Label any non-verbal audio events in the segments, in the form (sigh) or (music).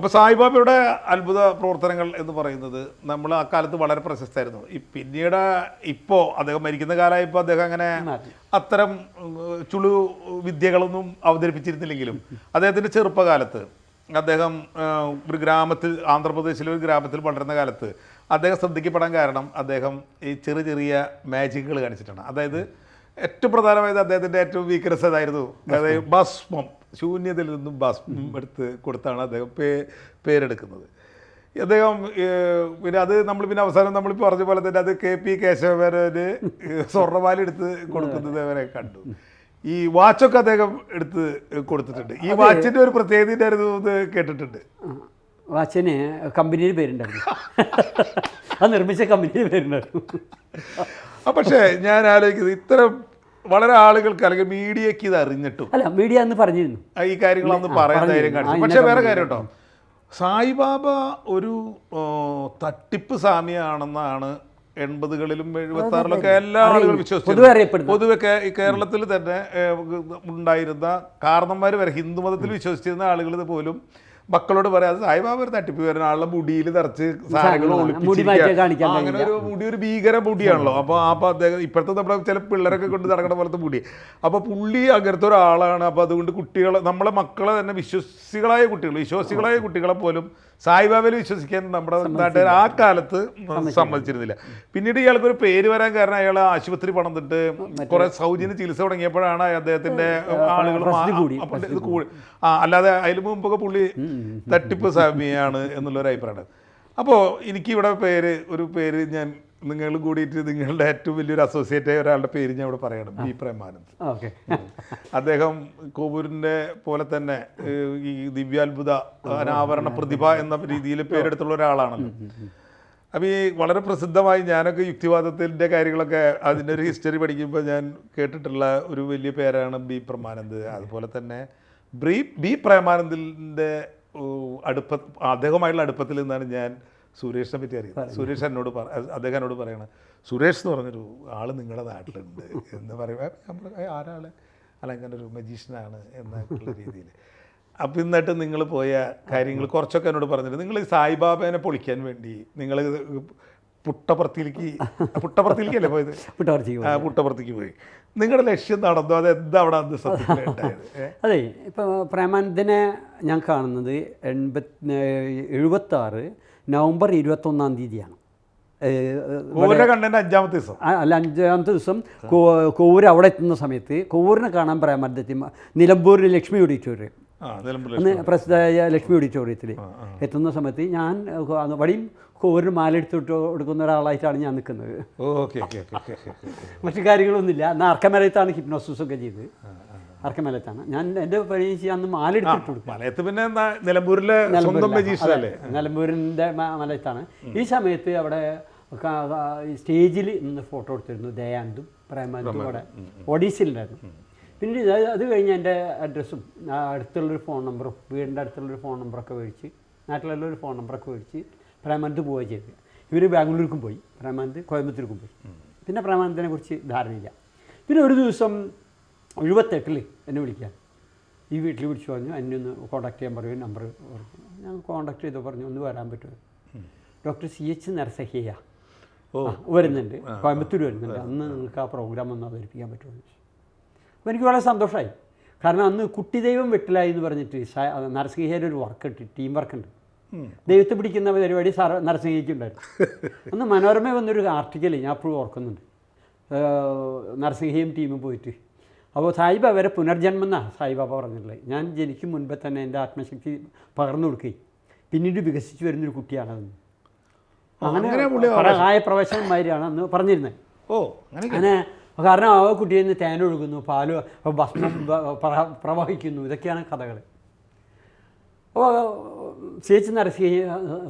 അപ്പോൾ സായിബാബയുടെ അത്ഭുത പ്രവർത്തനങ്ങൾ എന്ന് പറയുന്നത് നമ്മൾ ആ കാലത്ത് വളരെ പ്രശസ്തമായിരുന്നു. ഈ പിന്നീട് ഇപ്പോൾ അദ്ദേഹം മരിക്കുന്ന കാലമായപ്പോൾ അദ്ദേഹം അങ്ങനെ. അത്തരം ചുളു വിദ്യകളൊന്നും അവതരിപ്പിച്ചിരുന്നില്ലെങ്കിലും അദ്ദേഹത്തിന്റെ ചെറുപ്പകാലത്ത് അദ്ദേഹം ഒരു ഗ്രാമത്തിൽ ആന്ധ്രാപ്രദേശിലെ ഒരു ഗ്രാമത്തിൽ വളരുന്ന കാലത്ത് അദ്ദേഹം ശ്രദ്ധിക്കപ്പെടാൻ കാരണം അദ്ദേഹം ഈ ചെറിയ ചെറിയ മാജിക്കുകൾ കാണിച്ചിട്ടാണ്. അതായത് ഏറ്റവും പ്രധാനമായത് അദ്ദേഹത്തിന്റെ ഏറ്റവും വീക്ക്നെസ് അതായിരുന്നു. അതായത് ഭസ്മം. ശൂന്യതയിൽ നിന്നും ഭസ്മം എടുത്ത് കൊടുത്താണ് അദ്ദേഹം പേ പേരെടുക്കുന്നത്. അദ്ദേഹം പിന്നെ അത് നമ്മൾ പിന്നെ അവസാനം നമ്മൾ പറഞ്ഞ പോലെ തന്നെ അത് കെ പി കേശവന് സ്വർണമാല എടുത്ത് കൊടുക്കുന്നത് അവരെ കണ്ടു. ഈ വാച്ചൊക്കെ അദ്ദേഹം എടുത്ത് കൊടുത്തിട്ടുണ്ട്. ഈ വാച്ചിന്റെ ഒരു പ്രത്യേകത ഉണ്ടായിരുന്നു എന്ന് കേട്ടിട്ടുണ്ട്. വാച്ചിന് കമ്പനിയുടെ പേരുണ്ടായിരുന്നു. അത് നിർമ്മിച്ച കമ്പനിയുടെ പേരുണ്ടായിരുന്നു. ആ, പക്ഷേ ഞാൻ ആലോചിക്കുന്നത് ഇത്തരം വളരെ ആളുകൾക്ക് അല്ലെങ്കിൽ മീഡിയക്ക് ഇത് അറിഞ്ഞിട്ടും. അല്ല മീഡിയ എന്ന് പറഞ്ഞിരുന്നു. ഈ കാര്യങ്ങളൊന്നും പറയാൻ. ധൈര്യം കാണിച്ചു. പക്ഷേ വേറെ കാര്യം കേട്ടോ സായിബാബ ഒരു തട്ടിപ്പ് സ്വാമിയാണെന്നാണ് എൺപതുകളിലും എഴുപത്തി ആറിലൊക്കെ എല്ലാ ആളുകളും. വിശ്വസിച്ചു പൊതുവെ കേരളത്തിൽ തന്നെ ഉണ്ടായിരുന്ന കാരണന്മാർ വരെ ഹിന്ദു മതത്തിൽ വിശ്വസിച്ചിരുന്ന ആളുകൾ പോലും മക്കളോട് പറയാതെ സായിബാബ ഒരു തട്ടിപ്പ് വരുന്ന ആളുടെ മുടിയിൽ നിറച്ച് സാധനങ്ങൾ ഒളിപ്പിച്ചിരിക്കുക. അങ്ങനെ ഒരു മുടി ഒരു ഭീകര മുടിയാണല്ലോ. അപ്പോൾ അപ്പോൾ അദ്ദേഹം ഇപ്പോഴത്തെ നമ്മുടെ ചില പിള്ളേരൊക്കെ കൊണ്ട് നടക്കുന്ന പോലത്തെ മുടി. അപ്പോൾ പുള്ളി അങ്ങനത്തെ ഒരാളാണ്. അപ്പോൾ അതുകൊണ്ട് കുട്ടികളെ നമ്മളെ മക്കളെ തന്നെ വിശ്വസികളായ കുട്ടികൾ വിശ്വാസികളായ കുട്ടികളെ പോലും സായിബാബയിൽ വിശ്വസിക്കാൻ നമ്മുടെ നാട്ടുകാർ ആ കാലത്ത് സമ്മതിച്ചിരുന്നില്ല. പിന്നീട് ഇയാൾക്ക് ഒരു പേര് വരാൻ കാരണം അയാൾ ആശുപത്രി പണിതിട്ട് കുറെ സൗജന്യ ചികിത്സ തുടങ്ങിയപ്പോഴാണ് അദ്ദേഹത്തിന്റെ ആളുകൾ പ്രസിദ്ധി കൂടി, ഇത് കൂടി. ആ അല്ലാതെ അതിന് മുമ്പൊക്കെ പുള്ളി തട്ടിപ്പ് സ്വാമിയാണ് എന്നുള്ളൊരു അഭിപ്രായമാണ് അപ്പോൾ എനിക്കിവിടെ പേര് ഒരു പേര് ഞാൻ നിങ്ങൾ കൂടിയിട്ട് നിങ്ങളുടെ ഏറ്റവും വലിയൊരു അസോസിയേറ്റ് ആയ ഒരാളുടെ പേര് ഞാൻ ഇവിടെ പറയണം ബി പ്രേമാനന്ദ്. ഓക്കെ. അദ്ദേഹം കോവൂരിന്റെ പോലെ തന്നെ ഈ ദിവ്യാത്ഭുത അനാവരണ പ്രതിഭ എന്ന രീതിയിൽ പേരെടുത്തുള്ള ഒരാളാണല്ലോ. അപ്പം ഈ വളരെ പ്രസിദ്ധമായി ഞാനൊക്കെ യുക്തിവാദത്തിന്റെ കാര്യങ്ങളൊക്കെ അതിന്റെ ഒരു ഹിസ്റ്ററി പഠിക്കുമ്പോൾ ഞാൻ കേട്ടിട്ടുള്ള ഒരു വലിയ പേരാണ് ബി പ്രമാനന്ദ്. അതുപോലെ തന്നെ ബ്രീ ബി പ്രേമാനന്ദിന്റെ അടുപ്പ അദ്ദേഹമായിട്ടുള്ള അടുപ്പത്തിൽ നിന്നാണ് ഞാൻ സുരേഷിനെ പറ്റി അറിയാം. സുരേഷ് എന്നോട് പറ അദ്ദേഹം എന്നോട് പറയണം സുരേഷ് എന്ന് പറഞ്ഞൊരു ആൾ നിങ്ങളുടെ നാട്ടിലുണ്ട് എന്ന് പറയുമ്പോൾ നമ്മൾ ആരാണ് അല്ലെങ്കിൽ ഒരു മജീഷ്യനാണ് എന്നുള്ള രീതിയിൽ അപ്പം എന്നിട്ട് നിങ്ങൾ പോയ കാര്യങ്ങൾ കുറച്ചൊക്കെ എന്നോട് പറഞ്ഞിട്ട് നിങ്ങൾ സായിബാബേനെ പൊളിക്കാൻ വേണ്ടി നിങ്ങൾ പുട്ടപ്പുറത്തിലേക്ക് പുട്ടപ്പുറത്തിലേക്കല്ലേ പോയത്? ആ പുട്ടപ്പുറത്തേക്ക് പോയി. നിങ്ങളുടെ ലക്ഷ്യം നടന്നു? അത് എന്താ അവിടെ അന്ന് അതെ ഇപ്പോൾ പ്രേമാനന്ദനെ ഞാൻ കാണുന്നത് എൺപത്തി എഴുപത്താറ് നവംബർ ഇരുപത്തൊന്നാം തീയതിയാണ്. അഞ്ചാമത്തെ ദിവസം. അല്ല അഞ്ചാമത്തെ ദിവസം കോവൂർ കോവൂര് അവിടെ എത്തുന്ന സമയത്ത് കോവൂരിനെ കാണാൻ പറയാൻ പറ്റത്തി നിലമ്പൂർ ലക്ഷ്മി ഓഡിറ്റോറിയം. അന്ന് പ്രസിദ്ധമായ ലക്ഷ്മി ഓഡിറ്റോറിയത്തിൽ എത്തുന്ന സമയത്ത് ഞാൻ വഴിയും കോവൂരിന് മാലെടുത്തിട്ട് കൊടുക്കുന്ന ഒരാളായിട്ടാണ് ഞാൻ നിൽക്കുന്നത്. മറ്റു കാര്യങ്ങളൊന്നുമില്ല. അന്ന് അർക്കമരത്താണ് ഹിപ്നോസിസ് ഒക്കെ ചെയ്തത് അർക്കമലയത്താണ് ഞാൻ എന്റെ ചെയ്യാൻ അന്ന് മാലെടുത്തിട്ടുണ്ട് മലയത്ത് പിന്നെ നിലമ്പൂരിലെ സ്വന്തം അല്ലേ? നിലമ്പൂരിന്റെ മലയത്താണ്. ഈ സമയത്ത് അവിടെ സ്റ്റേജിൽ നിന്ന് ഫോട്ടോ എടുത്തിരുന്നു ദയാനന്ദും പ്രേമാനന്ദും അവിടെ. ഒഡീസിലുണ്ടായിരുന്നു പിന്നെ ഇത് അത് കഴിഞ്ഞ് എന്റെ അഡ്രസ്സും അടുത്തുള്ളൊരു ഫോൺ നമ്പറും വീടിന്റെ അടുത്തുള്ളൊരു ഫോൺ നമ്പറൊക്കെ മേടിച്ച് നാട്ടിലുള്ള ഒരു ഫോൺ നമ്പറൊക്കെ മേടിച്ച് പ്രേമാനന്ദ് പോവുകയും ചെയ്തു. ഇവർ ബാംഗ്ലൂർക്കും പോയി. പ്രേമാനന്ദ് കോയമ്പത്തൂർക്കും പോയി. പിന്നെ പ്രേമാനന്ദിനെ കുറിച്ച് ധാരണയില്ല. പിന്നെ ഒരു ദിവസം എഴുപത്തെട്ടിൽ എന്നെ വിളിക്കാൻ. ഈ വീട്ടിൽ വിളിച്ചു പറഞ്ഞു എന്നെ ഒന്ന് കോൺടാക്ട് ചെയ്യാൻ പറയും നമ്പർ ഞാൻ കോൺടാക്ട് ചെയ്ത് പറഞ്ഞു ഒന്ന് വരാൻ പറ്റുമോ? ഡോക്ടർ സി എച്ച് നരസഹിയ ഓ. വരുന്നുണ്ട്. കോയമ്പത്തൂർ വരുന്നുണ്ട്. അന്ന് നിങ്ങൾക്ക് ആ പ്രോഗ്രാം ഒന്ന് അവതരിപ്പിക്കാൻ പറ്റുമോ? അപ്പോൾ എനിക്ക് വളരെ സന്തോഷമായി കാരണം അന്ന് കുട്ടി ദൈവം വെട്ടിലായി എന്ന് പറഞ്ഞിട്ട് നരസിംഹയുടെ ഒരു വർക്ക് ഉണ്ട് ടീം വർക്ക് ഉണ്ട്. ദൈവത്തെ പിടിക്കുന്ന പരിപാടി സാർ നരസിംഹയ്ക്ക് ഉണ്ടായിരുന്നു. അന്ന് മനോരമ വന്നൊരു ആർട്ടിക്കൽ ഞാൻ അപ്പോഴും ഓർക്കുന്നുണ്ട്. നരസിംഹയും ടീമും പോയിട്ട്. അപ്പോൾ സായിബ വരെ പുനർജന്മം എന്നാണ് സായിബാബ പറഞ്ഞിട്ടുള്ളത്. ഞാൻ ജനിക്കും മുൻപേ തന്നെ എന്റെ ആത്മശക്തി പകർന്നു കൊടുക്കുകയും പിന്നീട് വികസിച്ചു വരുന്നൊരു കുട്ടിയാണതെന്ന്. അങ്ങനെ പ്രായ പ്രവേശനന്മാരാണ് അന്ന് പറഞ്ഞിരുന്നത്. ഓ അങ്ങനെ കാരണം ആ കുട്ടിയിൽ നിന്ന് തേനൊഴുകുന്നു പാൽ ഭക്ഷണം പ്രവഹിക്കുന്നു ഇതൊക്കെയാണ് കഥകൾ അപ്പോൾ C H Narasimha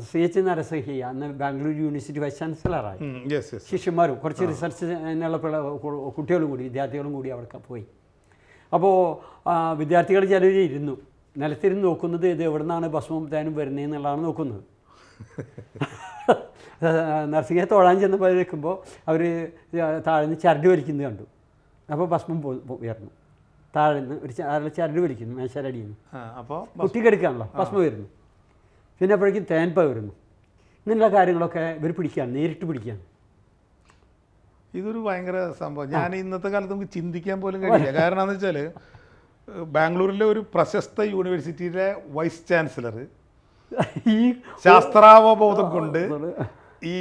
C H Narasimha അന്ന് ബാംഗ്ലൂർ യൂണിവേഴ്സിറ്റി വൈസ് ചാൻസലറായി. ശിഷ്യന്മാരും കുറച്ച് റിസർച്ച് എന്നുള്ള കുട്ടികളും കൂടി വിദ്യാർത്ഥികളും കൂടി അവിടെ പോയി. അപ്പോൾ വിദ്യാർത്ഥികൾ ചിലർ ഇരുന്നു. നിലത്തിരുന്ന് നോക്കുന്നത് ഇത് എവിടെ നിന്നാണ് ഭസ്മം തേനും വരുന്നതെന്നുള്ളതാണ് നോക്കുന്നത്. (laughs) നർസിംഗ് തൊഴാൻ ചെന്നപ്പോൾ വെക്കുമ്പോൾ അവർ താഴ്ന്ന് ചരട് വലിക്കുന്നത് കണ്ടു. അപ്പോൾ ഭസ്മം പോ താഴെ ഉയർന്നു. താഴ്ന്ന് ഒരു ആരുടെ ചരട് വലിക്കുന്നു? മേശാരടിയിൽ നിന്ന്. അപ്പോൾ കുട്ടി കിടക്കുകയാണല്ലോ ഭസ്മം വരുന്നു പിന്നെ അപ്പോഴേക്കും തേൻപ വരുന്നു ഇങ്ങനെയുള്ള കാര്യങ്ങളൊക്കെ ഇവർ പിടിക്കുകയാണ് നേരിട്ട് പിടിക്കുകയാണ്. ഇതൊരു ഭയങ്കര സംഭവം. ഞാൻ ഇന്നത്തെ കാലത്ത് നമുക്ക് ചിന്തിക്കാൻ പോലും കഴിയില്ല. കാരണം എന്ന് വെച്ചാൽ ബാംഗ്ലൂരിലെ ഒരു പ്രശസ്ത യൂണിവേഴ്സിറ്റിയിലെ വൈസ് ചാൻസലർ ഈ ശാസ്ത്രാവബോധം കൊണ്ട് ഈ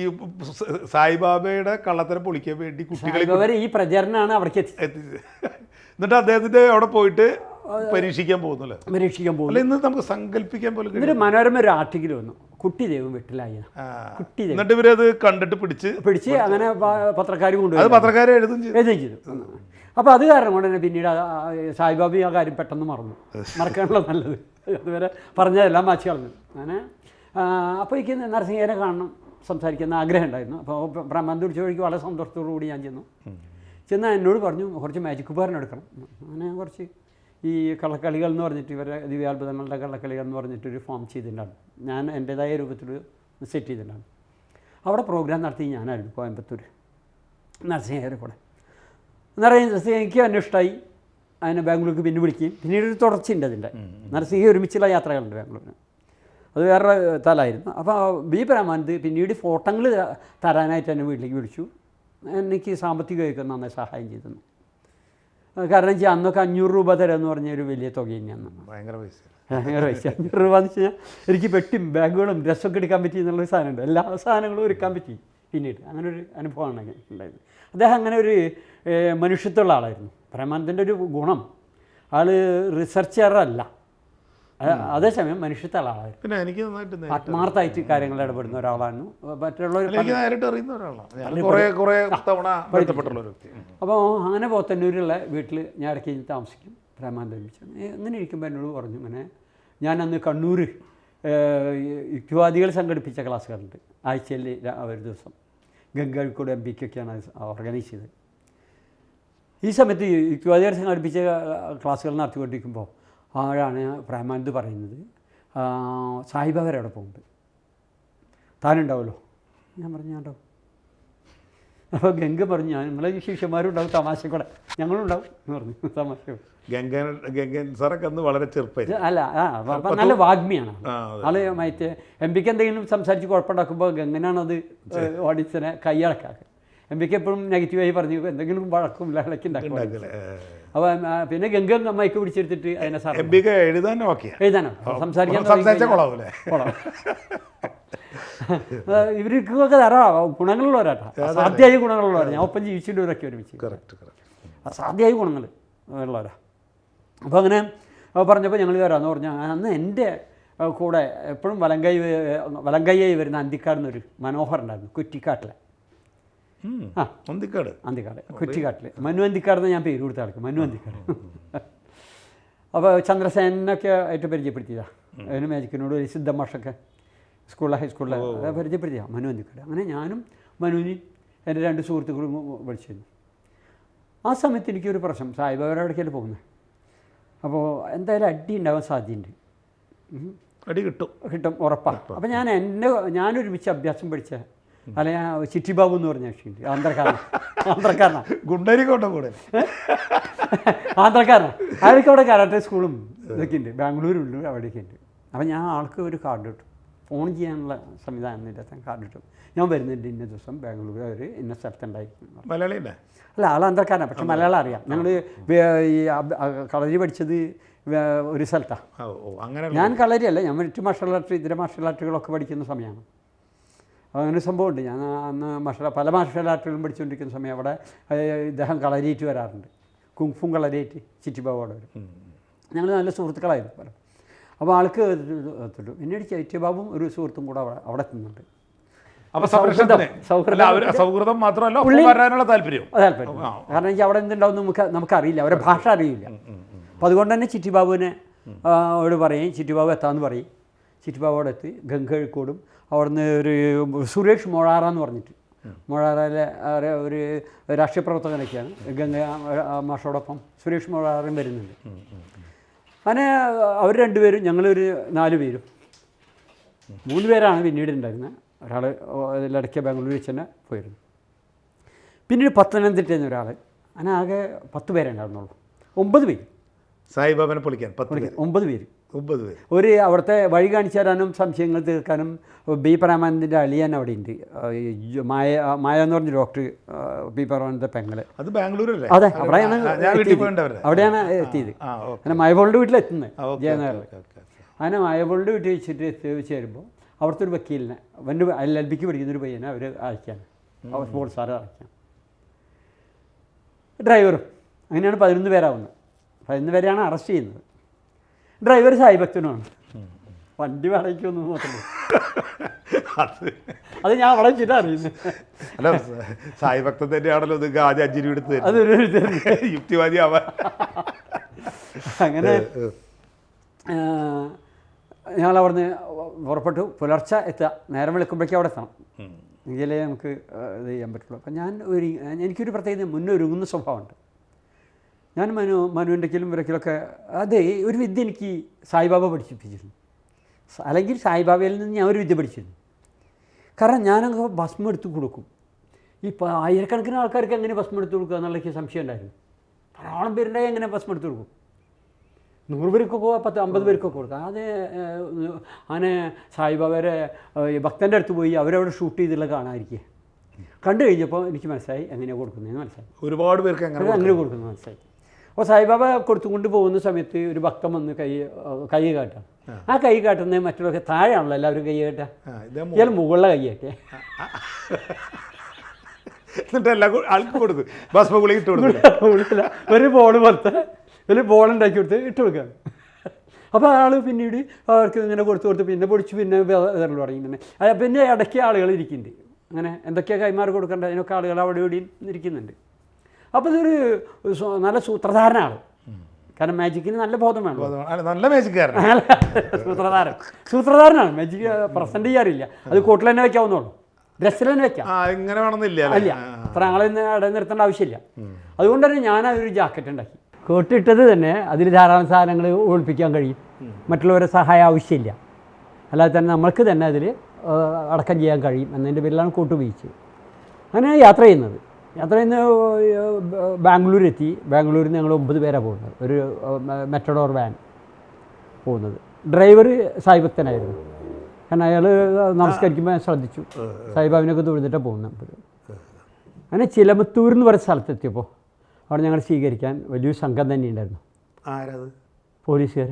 സായിബാബയുടെ കള്ളത്തരം പൊളിക്കാൻ വേണ്ടി കുട്ടികളെ ഇവർ ഈ പ്രചരണമാണ് അവർക്ക് എന്നിട്ട് അദ്ദേഹത്തിന്റെ അവിടെ പോയിട്ട് പരീക്ഷിക്കാൻ പോകുന്നില്ല? പരീക്ഷിക്കാൻ പോകുന്നു. ഇന്ന് നമുക്ക് സങ്കല്പിക്കാൻ പോലും ഇവർ മനോരമ ഒരു ആർട്ടിക്കിൾ വന്നു. കുട്ടി ദൈവം വെട്ടിലായി. കുട്ടി ദൈവം. എന്നിട്ട് ഇവരത് കണ്ടിട്ട് പിടിച്ച് പിടിച്ച് അങ്ങനെ പത്രക്കാർ കൊണ്ടുപോയി പത്രക്കാരെ എഴുതും ചെയ്തു. എഴുതുകയും ചെയ്തു. അപ്പോൾ അത് കാരണം കൊണ്ട് തന്നെ പിന്നീട് സായിബാബി ആ കാര്യം പെട്ടെന്ന് മറന്നു. മറക്കാനുള്ള നല്ലത്. അതുവരെ പറഞ്ഞതെല്ലാം മാച്ചി കളഞ്ഞു. അങ്ങനെ അപ്പോൾ എനിക്ക് നരസിംഹനെ കാണണം സംസാരിക്കുന്ന ആഗ്രഹം ഉണ്ടായിരുന്നു അപ്പോൾ ബ്രഹ്മാന്ത് വിളിച്ച വഴിക്ക് വളരെ സന്തോഷത്തോടു കൂടി ഞാൻ ചെന്നു. ചെന്നാൽ എന്നോട് പറഞ്ഞു കുറച്ച് മാജിക് ഉപകരണം എടുക്കണം. അങ്ങനെ കുറച്ച് ഈ കള്ളക്കളികൾ എന്ന് പറഞ്ഞിട്ട് ഇവരെ ദിവ്യാത്ഭുതങ്ങളുടെ കള്ളക്കളികൾ എന്ന് പറഞ്ഞിട്ട് ഒരു ഫോം ചെയ്തിട്ടുണ്ടാണ്. ഞാൻ എന്റെതായ രൂപത്തിൽ സെറ്റ് ചെയ്തിട്ടുണ്ടാണ്. അവിടെ പ്രോഗ്രാം നടത്തി ഞാനായിരുന്നു കോയമ്പത്തൂർ നരസിംഹയുടെ കൂടെ. നരസിംഹ നരസിംഹ എനിക്ക് തന്നെ ഇഷ്ടമായി അതിനെ ബാംഗ്ലൂർക്ക് പിന്നെ വിളിക്കുകയും. പിന്നീട് ഒരു തുടർച്ചയുണ്ട് അതിന്റെ. നരസിംഹ ഒരുമിച്ചുള്ള യാത്രകളുണ്ട് ബാംഗ്ലൂരിന്. അത് വേറെ തലായിരുന്നു അപ്പോൾ ബി പ്രമാനന്ത് പിന്നീട് ഫോട്ടോകൾ തരാനായിട്ട് എന്നെ വീട്ടിലേക്ക് വിളിച്ചു. എനിക്ക് സാമ്പത്തികമായിട്ട് നന്നായി സഹായം ചെയ്തു തന്നു. കാരണം വെച്ചാൽ അന്നൊക്കെ അഞ്ഞൂറ് രൂപ തരാമെന്ന് പറഞ്ഞ ഒരു വലിയ തുക തന്നെയാണ് ഭയങ്കര പൈസ. ഭയങ്കര പൈസ. അഞ്ഞൂറ് രൂപ എന്ന് വെച്ച് കഴിഞ്ഞാൽ എനിക്ക് പെട്ടും ബാഗുകളും ഡ്രസ്സൊക്കെ എടുക്കാൻ പറ്റി എന്നുള്ളൊരു സാധനമുണ്ട്. എല്ലാ സാധനങ്ങളും ഒരുക്കാൻ പറ്റി പിന്നീട്. അങ്ങനെ ഒരു അനുഭവമാണ് ഉണ്ടായത്. അദ്ദേഹം അങ്ങനെ ഒരു മനുഷ്യത്തുള്ള മനുഷ്യത്വമുള്ള ആളായിരുന്നു. പ്രേമാനന്ദന്റെ ഒരു ഗുണം. ആൾ റിസർച്ചറല്ല. അതേസമയം മനുഷ്യത്തുള്ള ആളായിരുന്നു പിന്നെ എനിക്ക് നന്നായിട്ട് ആത്മാർത്ഥമായിട്ട് കാര്യങ്ങളിൽ ഇടപെടുന്ന ഒരാളാണ്. മറ്റുള്ളവർ നേരിട്ട് അറിയുന്ന ഒരാളാണ്. അപ്പോൾ അങ്ങനെ പോത്തന്നൂരുള്ള വീട്ടിൽ ഞാൻ ഇടയ്ക്ക് താമസിക്കും. പ്രേമാനന്ദ ഒരുമിച്ചാണ് അങ്ങനെ ഇരിക്കുമ്പോൾ എന്നോട് പറഞ്ഞു ഇങ്ങനെ ഞാൻ അന്ന് കണ്ണൂർ യുക്തിവാദികൾ സംഘടിപ്പിച്ച ക്ലാസ്സുകളുണ്ട് ആഴ്ചയിൽ ഒരു ദിവസം ഗംഗാഴിക്കോട് എം പിക്കൊക്കെയാണ് ഓർഗനൈസ് ചെയ്തത്. ഈ സമയത്ത് യുക്തിവാദികൾ സംഘടിപ്പിച്ച ക്ലാസ്സുകൾ നടത്തിക്കൊണ്ടിരിക്കുമ്പോൾ ആഴാണ് പ്രേമാനന്ദ് പറയുന്നത്? ആ, സായിബാബ അവിടെ പോകുന്നുണ്ട്. താനുണ്ടാവുമല്ലോ? ഞാൻ പറഞ്ഞു ഞാൻ ഉണ്ടാവും അപ്പോൾ ഗംഗ പറഞ്ഞു ഞാൻ നിങ്ങളെ ശിഷ്യന്മാരും ഉണ്ടാവും തമാശ കൂടെ. ഞങ്ങളും ഉണ്ടാവും എന്ന് പറഞ്ഞു തമാശ ഗംഗൻ ഗംഗൻ സാറൊക്കെ അന്ന് വളരെ ചെറുപ്പം അല്ല ആ നല്ല വാഗ്മിയാണ് ആൾ. മറ്റേ എം പിക്ക് എന്തെങ്കിലും സംസാരിച്ച് കുഴപ്പമുണ്ടാക്കുമ്പോൾ ഗംഗനാണത് ഓഡിയൻസിനെ കൈയടക്കാക്കുക എം പിക്ക് എപ്പോഴും നെഗറ്റീവായി പറഞ്ഞു എന്തെങ്കിലും വഴക്കും ലഹളയ്ക്ക് ഉണ്ടാക്കും അപ്പോൾ പിന്നെ ഗംഗ മൈക്ക് പിടിച്ചെടുത്തിട്ട് അതിനെ സാർ എം പിക്ക് എഴുതാൻ ഓക്കെയാ എഴുതാനോ? സംസാരിക്കാൻ ഇവർക്കൊക്കെ ധാരാളം ഗുണങ്ങളുള്ളവരാട്ടാ. അസാധ്യമായ ഗുണങ്ങളുള്ളവരാ. ഞാൻ ഒപ്പം ജീവിച്ചിട്ടവരൊക്കെ ഒരുമിച്ച്. കറക്റ്റ് അസാധ്യമായ ഗുണങ്ങൾ ഉള്ളവരാ. അപ്പോൾ അങ്ങനെ പറഞ്ഞപ്പോൾ ഞങ്ങൾ വരാമെന്ന് പറഞ്ഞാൽ അന്ന് എന്റെ കൂടെ എപ്പോഴും വലങ്കൈ വലങ്കയ്യായി വരുന്ന അന്തിക്കാട് എന്നൊരു മനോഹർ ഉണ്ടായിരുന്നു കുറ്റിക്കാട്ടിലെ. ആ. ഒന്തിക്കാട് അന്തിക്കാട്. കുറ്റിക്കാട്ടിൽ മനു അന്തിക്കാട് എന്ന് ഞാൻ പേര് കൊടുത്ത ആൾക്ക് മനു അന്തിക്കാട്. അപ്പോൾ ചന്ദ്രസേനൊക്കെ ആയിട്ട് പരിചയപ്പെടുത്തിയതാ. അതിന് മാജിക്കിനോട് ഒരു സിദ്ധ മാഷൊക്കെ സ്കൂളിലെ ഹൈസ്കൂളിലെ പരിചയപ്പെടുത്തിയതാണ് മനു അന്തിക്കാട്. അങ്ങനെ ഞാനും മനുവിന് എന്റെ രണ്ട് സുഹൃത്തുക്കളും വിളിച്ചിരുന്നു ആ സമയത്ത് എനിക്കൊരു പ്രശ്നം. സായിബാബയുടെ അവിടേക്കല്ലേ പോകുന്നത്. അപ്പോൾ എന്തായാലും അടി ഉണ്ടാവാൻ സാധ്യതയുണ്ട്. അടി കിട്ടും. കിട്ടും. ഉറപ്പാണ് അപ്പോൾ ഞാൻ എന്റെ ഞാനൊരുമിച്ച് അഭ്യാസം പഠിച്ച അല്ല ഞാൻ ചിറ്റിബാബു എന്ന് പറഞ്ഞ കക്ഷിയുണ്ട് ആന്ധ്രക്കാരൻ ആന്ധ്രക്കാരനാ. ഗുണ്ടരിക്കോട്ടം കൂടെ (laughs) ആന്ധ്രക്കാരനാ. അയാൾക്ക് അവിടെ കരാട്ടെ സ്കൂളും ഇതൊക്കെ ഉണ്ട്. ബാംഗ്ലൂരുണ്ട് അവിടെയൊക്കെ ഉണ്ട്. അപ്പം ഞാൻ ആൾക്ക് ഒരു കാർഡ് കിട്ടും ഫോൺ ചെയ്യാനുള്ള സംവിധാനം ഇല്ലാത്ത കാർഡ് കിട്ടും ഞാൻ വരുന്നുണ്ട് ഇന്ന ദിവസം ബാംഗ്ലൂർ അവർ ഇന്ന സ്ഥലത്തുണ്ടായിരിക്കും മലയാളി അല്ല ആൾ ആന്ധ്രക്കാരനാണ് പക്ഷെ മലയാളം അറിയാം. ഞങ്ങൾ ഈ കളരി പഠിച്ചത് ഒരു സ്ഥലത്താണ് ഞാൻ കളരിയല്ല. ഞാൻ മറ്റു മാർഷൽ ആർട്ട് ഇതര മാർഷൽ ആർട്ടുകളൊക്കെ പഠിക്കുന്ന സമയമാണ്. അങ്ങനെ സംഭവമുണ്ട്. ഞാൻ അന്ന് മാർഷൽ പല മാർഷൽ ആർട്ടുകളും പഠിച്ചുകൊണ്ടിരിക്കുന്ന സമയം അവിടെ ഇദ്ദേഹം കളരിയേറ്റ് വരാറുണ്ട്. കുങ്ഫും കളരിയേറ്റ് ചിറ്റിബാബോടെ വരും. ഞങ്ങൾ നല്ല സുഹൃത്തുക്കളായിരുന്നു പല അപ്പോൾ ആൾക്ക് എത്തിട്ടു പിന്നീട് ചൈത്യബാബും ഒരു സുഹൃത്തും കൂടെ അവിടെ അവിടെ എത്തുന്നുണ്ട്. സൗഹൃദം. മാത്രമല്ല വരാനുള്ള താല്പര്യം. താല്പര്യം കാരണം എനിക്ക് അവിടെ എന്തുണ്ടാവും നമുക്ക് നമുക്കറിയില്ല. അവരെ ഭാഷ അറിയില്ല. അപ്പോൾ അതുകൊണ്ട് തന്നെ ചിറ്റിബാബുവിനെ ഓട് അവരോട് പറയും ചിറ്റിബാബു എത്താമെന്ന് പറയും. ചിറ്റിബാബോടെ എത്തി. ഗംഗഴിക്കോടും അവിടുന്ന് ഒരു സുരേഷ് മൊഴാറ എന്ന് പറഞ്ഞിട്ട്. മൊഴാറയിലെ ഒരു രാഷ്ട്രീയ പ്രവർത്തകനൊക്കെയാണ്. ഗംഗ മാഷോടൊപ്പം സുരേഷ് മൊഴാറും വരുന്നുണ്ട്. അങ്ങനെ അവർ രണ്ടുപേരും ഞങ്ങളൊരു നാല് പേരും. മൂന്ന് പേരാണ് പിന്നീട് ഉണ്ടായിരുന്നത് ഒരാൾ ഇതിലിടയ്ക്ക് ബാംഗ്ലൂർ വെച്ച് തന്നെ പോയിരുന്നു. പിന്നീട് പത്തനംതിട്ടയിൽ നിന്ന് ഒരാൾ അങ്ങനെ ആകെ പത്ത് പേരുണ്ടായിരുന്നുള്ളൂ ഒമ്പത് പേര്. സായിബാബനെ പൊളിക്കാൻ പത്ത് പേര്. ഒമ്പത് പേര്. ഒമ്പത് പേര്. ഒരു അവിടുത്തെ വഴി കാണിച്ചു തരാനും സംശയങ്ങൾ തീർക്കാനും ബി പരമാനന്ദിന്റെ അളിയൻ അവിടെ ഉണ്ട് മായ മായ എന്ന് പറഞ്ഞ ഡോക്ടർ ബി പരമാനന്ദ പെങ്ങൾ. അത് ബാംഗ്ലൂരല്ലേ? അതെ അവിടെയാണ് അവിടെയാണ് എത്തിയത്. അങ്ങനെ മായപോളിന്റെ വീട്ടിലെത്തുന്നത് ജയനഗറിൽ അങ്ങനെ മായപോളിന്റെ വീട്ടിൽ വെച്ചിട്ട് എത്തി ചേരുമ്പോൾ അവിടുത്തെ ഒരു വക്കീലിനെ അവന്റെ എൽ എൽ ബിക്ക് പഠിക്കുന്ന ഒരു പയ്യനെ അവർ അയക്കാൻ. അവർ സ്പോർട്സ് സാറെ അയക്കാൻ. ഡ്രൈവറും. അങ്ങനെയാണ് പതിനൊന്ന് പേരാവുന്നത്. പതിനൊന്ന് പേരെയാണ് അറസ്റ്റ് ചെയ്യുന്നത്. ഡ്രൈവർ സായി ഭക്തനുമാണ് വണ്ടി വാടകയ്ക്കൊന്നും നോക്കുന്നത് അത് അത് ഞാൻ അവിടെ ചില അറിയുന്നു അല്ല സായി ഭക്തൻ തന്നെയാണല്ലോ നിങ്ങൾക്ക് ആദ്യം അഞ്ചിരി എടുത്ത് തരുന്നത്. അതൊരു. യുക്തിവാദി ആവാൻ അങ്ങനെ ഞങ്ങൾ അവിടുന്ന് പുറപ്പെട്ടു. പുലർച്ചെ എത്തുക. നേരം വെളുക്കുമ്പോഴേക്കും അവിടെ എത്തണം. എങ്കിലേ നമുക്ക് ഇത് ചെയ്യാൻ പറ്റുള്ളൂ. അപ്പം ഞാൻ ഒരു എനിക്കൊരു പ്രത്യേകത മുന്നൊരുങ്ങുന്ന സ്വഭാവമുണ്ട്. ഞാൻ മനു മനുവിന്റെക്കിലും ഇവരക്കിലൊക്കെ അതെ ഒരു വിദ്യ എനിക്ക് സായിബാബ പഠിപ്പിച്ചിരുന്നു. അല്ലെങ്കിൽ സായിബാബയിൽ നിന്ന് ഞാൻ ഒരു വിദ്യ പഠിച്ചിരുന്നു. കാരണം ഞാനങ്ങ് ഭസ്മം എടുത്ത് കൊടുക്കും. ഈ പ- ആയിരക്കണക്കിന് ആൾക്കാർക്ക് എങ്ങനെ ഭസ്മം എടുത്ത് കൊടുക്കുക എന്നുള്ള സംശയം ഉണ്ടായിരുന്നു. ധാരാളം പേരുണ്ടായി എങ്ങനെ ഭസ്മം എടുത്ത് കൊടുക്കും? നൂറ് പേർക്കൊക്കെ പത്ത് അമ്പത് പേർക്കൊക്കെ കൊടുക്കുക അത് അങ്ങനെ സായിബാബരെ ഭക്തന്റെ അടുത്ത് പോയി അവരവിടെ ഷൂട്ട് ചെയ്തുള്ള കാണാതിരിക്കുക. കണ്ടു കഴിഞ്ഞപ്പോൾ എനിക്ക് മനസ്സിലായി എങ്ങനെയാണ് കൊടുക്കുന്നതെന്ന് മനസ്സിലായി. ഒരുപാട് പേർക്ക് അങ്ങനെ കൊടുക്കുന്നത് മനസ്സിലായി. അപ്പോൾ സായിബാബ കൊടുത്തുകൊണ്ട് പോകുന്ന സമയത്ത് ഒരു ഭക്തം വന്ന് കൈ കൈ കാട്ടാം. ആ കൈ കാട്ടുന്നത് മറ്റുള്ളവർക്ക് താഴെയാണല്ലോ എല്ലാവരും കൈ കാട്ടുക ഇയാൾ മുകളിലെ കൈ എന്നിട്ട് എല്ലാ ആൾക്ക് കൊടുത്തു. ഭസ്മ ഗുളിക ഇട്ട് (laughs) ഒരു ബോൾ പോലത്തെ ഒരു ബോൾ ഉണ്ടാക്കി കൊടുത്ത് ഇട്ട് കൊടുക്കാം അപ്പോൾ ആൾ പിന്നീട് അവർക്ക് ഇങ്ങനെ കൊടുത്ത് കൊടുത്ത് പിന്നെ പൊടിച്ച് പിന്നെ വിതറൽ തുടങ്ങി പിന്നെ അത് പിന്നെ ഇടയ്ക്ക് ആളുകൾ ഇരിക്കുന്നുണ്ട്. അങ്ങനെ എന്തൊക്കെയാണ് കൈമാറി കൊടുക്കേണ്ടത്? അതിനൊക്കെ ആളുകൾ അവിടെ ഇവിടെ ഇരിക്കുന്നുണ്ട്. അപ്പോൾ ഇതൊരു നല്ല സൂത്രധാരനാണ്. കാരണം മാജിക്കിന് നല്ല ബോധം വേണം. നല്ല മാജിക്കാരൻ സൂത്രധാരൻ. സൂത്രധാരനാണ്. മാജിക് പ്രസന്റ് ചെയ്യാറില്ല. അത് കോട്ടിൽ തന്നെ വെക്കാവുന്നുള്ളൂ ഡ്രസ്സിൽ തന്നെ വെക്കാം. ഇങ്ങനെ വേണമെന്നില്ല അല്ല? അത്ര ആളെ ഇടയിൽ നിർത്തേണ്ട ആവശ്യമില്ല. അതുകൊണ്ട് തന്നെ ഞാൻ അതൊരു ജാക്കറ്റ് ഉണ്ടാക്കി. കോട്ടിട്ടത് തന്നെ അതിൽ ധാരാളം സാധനങ്ങൾ ഒളിപ്പിക്കാൻ കഴിയും. മറ്റുള്ളവരെ സഹായം ആവശ്യമില്ല. അല്ലാതെ തന്നെ നമ്മൾക്ക് തന്നെ അതിൽ അടക്കം ചെയ്യാൻ കഴിയും. എന്നതിന്റെ പേരിലാണ് കൂട്ടുപയോഗിച്ചത് അങ്ങനെയാണ് യാത്ര ചെയ്യുന്നത്. യാത്ര ഇന്ന് ബാംഗ്ലൂർ എത്തി ബാംഗ്ലൂരിൽ നിന്ന് ഞങ്ങൾ ഒമ്പത് പേരാണ് പോകുന്നത്. ഒരു മെറ്റഡോർ വാൻ പോകുന്നത്. ഡ്രൈവർ സായിഭക്തനായിരുന്നു. കാരണം അയാൾ നമസ്കരിക്കുമ്പോൾ ശ്രദ്ധിച്ചു. സായിബാബിനൊക്കെ തൊഴുന്നിട്ടാണ് പോകുന്നത് അങ്ങനെ ചിലമത്തൂർ എന്ന് പറയുന്ന സ്ഥലത്തെത്തിയപ്പോൾ അവിടെ ഞങ്ങൾ സ്വീകരിക്കാൻ വലിയൊരു സംഘം തന്നെ ഉണ്ടായിരുന്നു. ആരത്? പോലീസുകാർ